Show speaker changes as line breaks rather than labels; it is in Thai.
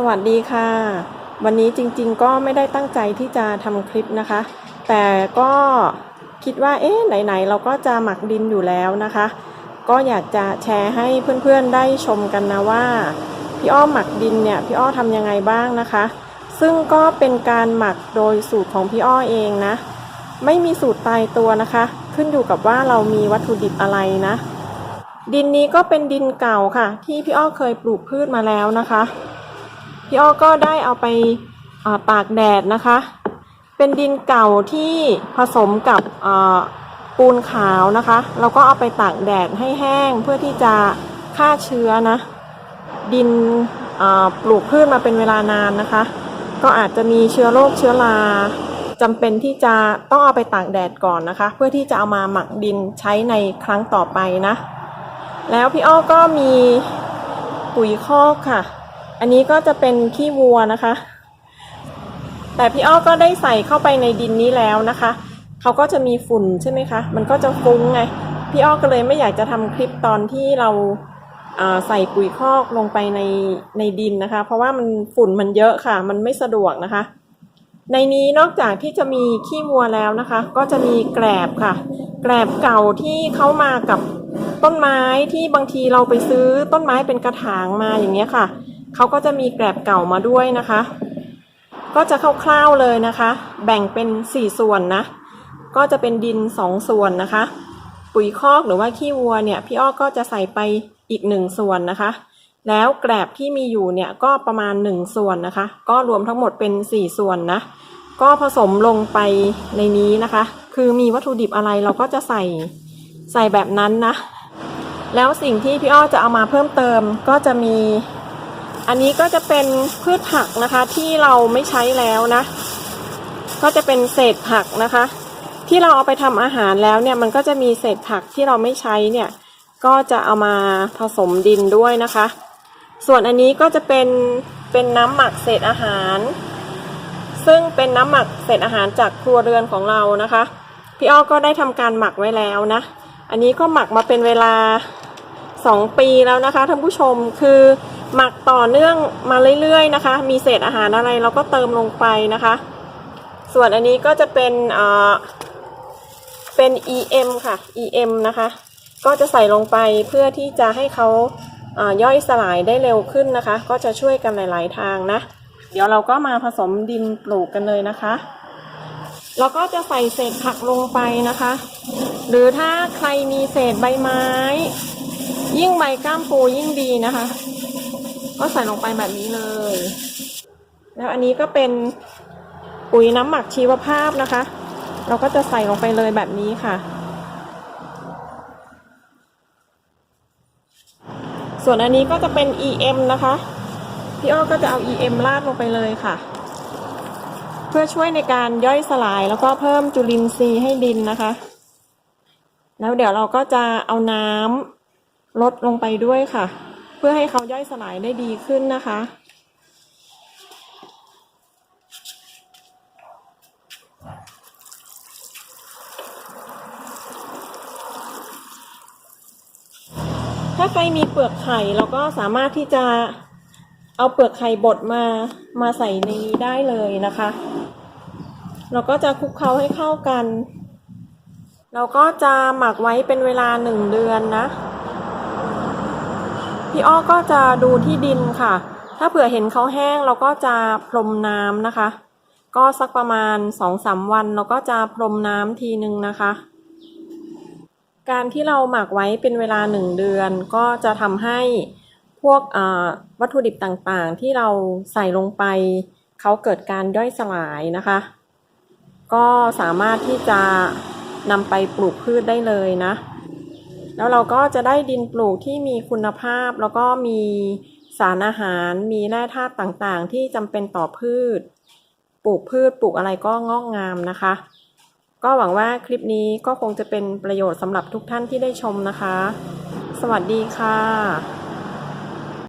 สวัสดีค่ะ วันนี้จริงๆก็ไม่ได้ตั้งใจที่จะทำคลิปนะคะ แต่ก็คิดว่าเอ๊ะไหนๆ เราก็จะหมักดินอยู่แล้วนะคะ ก็อยากจะแชร์ให้เพื่อนๆได้ชมกันนะว่า พี่อ้อหมักดินเนี่ยพี่อ้อทำยังไงบ้างนะคะ ซึ่งก็เป็นการหมักโดยสูตรของพี่อ้อเองนะ ไม่มีสูตรตายตัวนะคะ ขึ้นอยู่กับว่าเรามีวัตถุดิบอะไรนะ ดินนี้ก็เป็นดินเก่าค่ะ ที่พี่อ้อเคยปลูกพืชมาแล้วนะคะ พี่อ้อก็ได้เอาไปาตากแดดนะคะ เป็นดินเก่าที่ผสมกับปูนขาวนะคะเราก็เอาไปตากแดดให้แห้งเพื่อที่จะฆ่าเชื้อนะ ดินปลูกพืชมาเป็นเวลานานนะคะ ก็อาจจะมีเชื้อโรคเชื้อราจำเป็นที่จะต้องเอาไปตากแดดก่อนนะคะ เพื่อที่จะเอามาหมักดินใช้ในครั้งต่อไปนะ แล้วพี่อ้อก็มีปุ๋ยคอกค่ะ อันนี้ก็จะเป็นขี้วัวนะคะ แต่พี่อ้อก็ได้ใส่เข้าไปในดินนี้แล้วนะคะเขาก็จะมีฝุ่นใช่ไหมคะ มันก็จะฟุ้งไง พี่อ้อก็เลยไม่อยากจะทำคลิปตอนที่เราอ่าใส่ปุ๋ยคอกลงไปในในดินนะคะ เพราะว่ามันฝุ่นมันเยอะค่ะ มันไม่สะดวกนะคะ ในนี้นอกจากที่จะมีขี้วัวแล้วนะคะ ก็จะมีแกลบค่ะ แกลบเก่าที่เขามากับต้นไม้ที่บางทีเราไปซื้อต้นไม้เป็นกระถางมาอย่างเงี้ยค่ะ เขาก็จะมีแกลบเก่ามาด้วยนะคะ ก็จะคร่าวๆเลยนะคะ แบ่งเป็น 4 ส่วนนะ ก็จะเป็นดิน 2 ส่วนนะคะ ปุ๋ยคอกหรือว่าขี้วัวเนี่ยพี่อ้อก็จะใส่ไปอีก 1 ส่วนนะคะ แล้วแกลบที่มีอยู่เนี่ยก็ประมาณ 1 ส่วนนะคะ ก็รวมทั้งหมดเป็น 4 ส่วนนะ ก็ผสมลงไปในนี้นะคะ คือมีวัตถุดิบอะไรเราก็จะใส่ใส่แบบนั้นนะ แล้วสิ่งที่พี่อ้อจะเอามาเพิ่มเติมก็จะมี อันนี้ก็จะเป็นพืชผักนะคะที่เราไม่ใช้แล้วนะ ก็จะเป็นเศษผักนะคะ ที่เราเอาไปทำอาหารแล้วเนี่ยมันก็จะมีเศษผักที่เราไม่ใช้เนี่ย ก็จะเอามาผสมดินด้วยนะคะ ส่วนอันนี้ก็จะเป็นเป็นน้ำหมักเศษอาหาร ซึ่งเป็นน้ำหมักเศษอาหารจากครัวเรือนของเรานะคะพี่อ้อก็ได้ทำการหมักไว้แล้วนะ อันนี้ก็หมักมาเป็นเวลา 2 ปีแล้วนะคะท่านผู้ชมคือ หมักต่อเนื่องมาเรื่อยๆนะคะ มีเศษอาหารอะไรเราก็เติมลงไปนะคะ ส่วนอันนี้ก็จะเป็นอ่าเป็น EM ค่ะ EM นะคะ ก็จะใส่ลงไปเพื่อที่จะให้เขาย่อยสลายได้เร็วขึ้นนะคะ ก็จะช่วยกันหลาย ๆ ทางนะ เดี๋ยวเราก็มาผสมดินปลูกกันเลยนะคะแล้วก็จะใส่เศษผักลงไปนะคะ หรือถ้าใครมีเศษใบไม้ ยิ่งใบก้ามปูยิ่งดีนะคะ ก็ใส่ลงไปแบบนี้เลย แล้วอันนี้ก็เป็นปุ๋ยน้ำหมักชีวภาพนะคะ เราก็จะใส่ลงไปเลยแบบนี้ค่ะ ส่วนอันนี้ก็จะเป็น EM นะคะ พี่อ้อก็จะเอา EM ราดลงไปเลยค่ะ เพื่อช่วยในการย่อยสลายแล้วก็เพิ่มจุลินทรีย์ให้ดินนะคะ แล้วเดี๋ยวเราก็จะเอาน้ำลดลงไปด้วยค่ะ เพื่อให้เขาย่อยสลายได้ดีขึ้นนะคะ ถ้าใครมีเปลือกไข่เราก็สามารถที่จะเอาเปลือกไข่บดมามาใส่ในนี้ได้เลยนะคะ เราก็จะคลุกเคล้าให้เข้ากัน เราก็จะหมักไว้เป็นเวลาหนึ่งเดือนนะ พี่อ้อก็จะดูที่ดินค่ะ ถ้าเผื่อเห็นเขาแห้งเราก็จะพรมน้ำนะคะ ก็สักประมาณสองสามวันเราก็จะพรมน้ำทีนึงนะคะ การที่เราหมักไว้เป็นเวลาหนึ่งเดือน ก็จะทำให้พวกวัตถุดิบต่างๆ ที่เราใส่ลงไปเขาเกิดการย่อยสลายนะคะ ก็สามารถที่จะนำไปปลูกพืชได้เลยนะ แล้วเราก็จะได้ดินปลูกที่มีคุณภาพ แล้วก็มีสารอาหาร มีแร่ธาตุต่างๆ ที่จำเป็นต่อพืช ปลูกพืชปลูกอะไรก็งอกงามนะคะ ก็หวังว่าคลิปนี้ก็คงจะเป็นประโยชน์สำหรับทุกท่านที่ได้ชมนะคะ สวัสดีค่ะ